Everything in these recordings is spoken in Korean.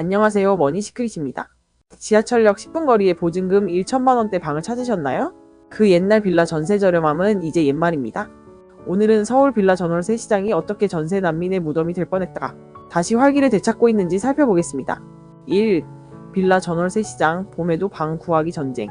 안녕하세요. 머니시크릿입니다. 지하철역 10분 거리에 보증금 1천만 원대 방을 찾으셨나요? 그 옛날 빌라 전세 저렴함은 이제 옛말입니다. 오늘은 서울 빌라 전월세 시장이 어떻게 전세 난민의 무덤이 될 뻔했다가 다시 활기를 되찾고 있는지 살펴보겠습니다. 1. 빌라 전월세 시장 봄에도 방 구하기 전쟁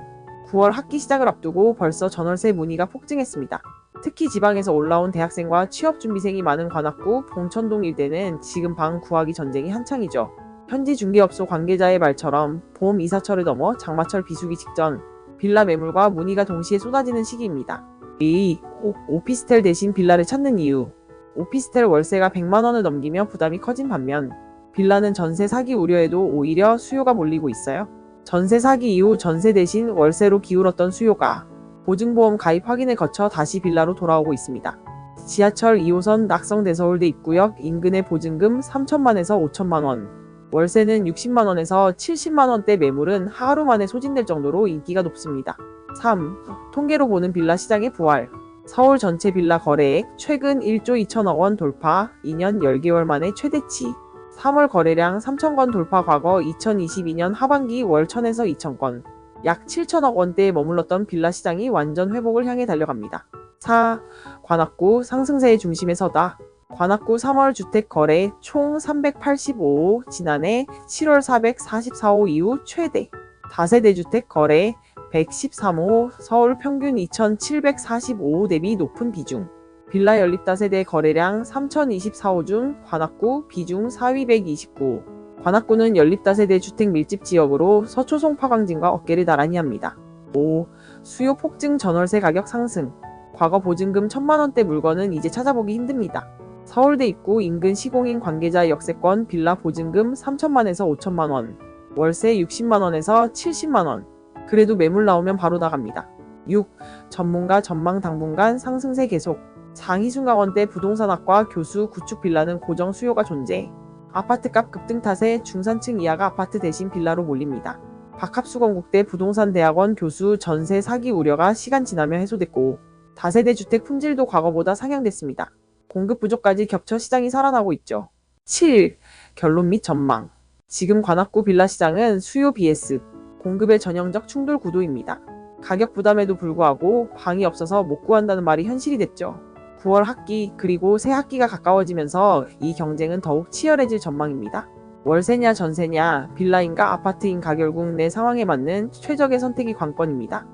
9월 학기 시작을 앞두고 벌써 전월세 문의가 폭증했습니다. 특히 지방에서 올라온 대학생과 취업준비생이 많은 관악구 봉천동 일대는 지금 방 구하기 전쟁이 한창이죠. 현지 중개업소 관계자의 말처럼 봄 이사철을 넘어 장마철 비수기 직전 빌라 매물과 문의가 동시에 쏟아지는 시기입니다. 2. 오, 오피스텔 대신 빌라를 찾는 이유 오피스텔 월세가 100만 원을 넘기며 부담이 커진 반면 빌라는 전세 사기 우려에도 오히려 수요가 몰리고 있어요. 전세 사기 이후 전세 대신 월세로 기울었던 수요가 보증보험 가입 확인을 거쳐 다시 빌라로 돌아오고 있습니다. 지하철 2호선 낙성대서울대 입구역 인근의 보증금 3천만에서 5천만 원, 월세는 60만 원에서 70만 원대 매물은 하루 만에 소진될 정도로 인기가 높습니다. 3. 통계로 보는 빌라 시장의 부활. 서울 전체 빌라 거래액 최근 1조 2천억 원 돌파, 2년 10개월 만에 최대치. 3월 거래량 3천 건 돌파 과거 2022년 하반기 월 1000에서 2000건. 약 7천억 원대에 머물렀던 빌라 시장이 완전 회복을 향해 달려갑니다. 4. 관악구 상승세의 중심에 서다. 관악구 3월 주택 거래 총 385호, 지난해 7월 444호 이후 최대. 다세대 주택 거래 113호, 서울 평균 2,745호 대비 높은 비중. 빌라 연립 다세대 거래량 3,024호 중 관악구 비중 4위 129호. 관악구는 연립 다세대 주택 밀집 지역으로 서초 송 파광진과 어깨를 나란히 합니다. 5. 수요 폭증 전월세 가격 상승. 과거 보증금 1천만 원대 물건은 이제 찾아보기 힘듭니다. 서울대 입구 인근 시공인 관계자 역세권 빌라 보증금 3천만에서 5천만 원, 월세 60만 원에서 70만 원. 그래도 매물 나오면 바로 나갑니다. 6. 전문가 전망 당분간 상승세 계속. 장희순 강원대 부동산학과 교수 구축 빌라는 고정 수요가 존재. 아파트값 급등 탓에 중산층 이하가 아파트 대신 빌라로 몰립니다. 박합수건국대 부동산대학원 교수 전세 사기 우려가 시간 지나며 해소됐고 다세대 주택 품질도 과거보다 상향됐습니다. 공급 부족까지 겹쳐 시장이 살아나고 있죠. 7. 결론 및 전망. 지금 관악구 빌라 시장은 수요 BS 공급의 전형적 충돌 구도입니다. 가격 부담에도 불구하고 방이 없어서 못 구한다는 말이 현실이 됐죠. 9월 학기 그리고 새 학기가 가까워지면서 이 경쟁은 더욱 치열해질 전망입니다. 월세냐 전세냐 빌라인가 아파트인 가결국 내 상황에 맞는 최적의 선택이 관건입니다.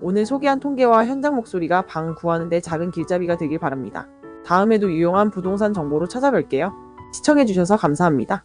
오늘 소개한 통계와 현장 목소리가 방 구하는데 작은 길잡이가 되길 바랍니다. 다음에도 유용한 부동산 정보로 찾아뵐게요. 시청해주셔서 감사합니다.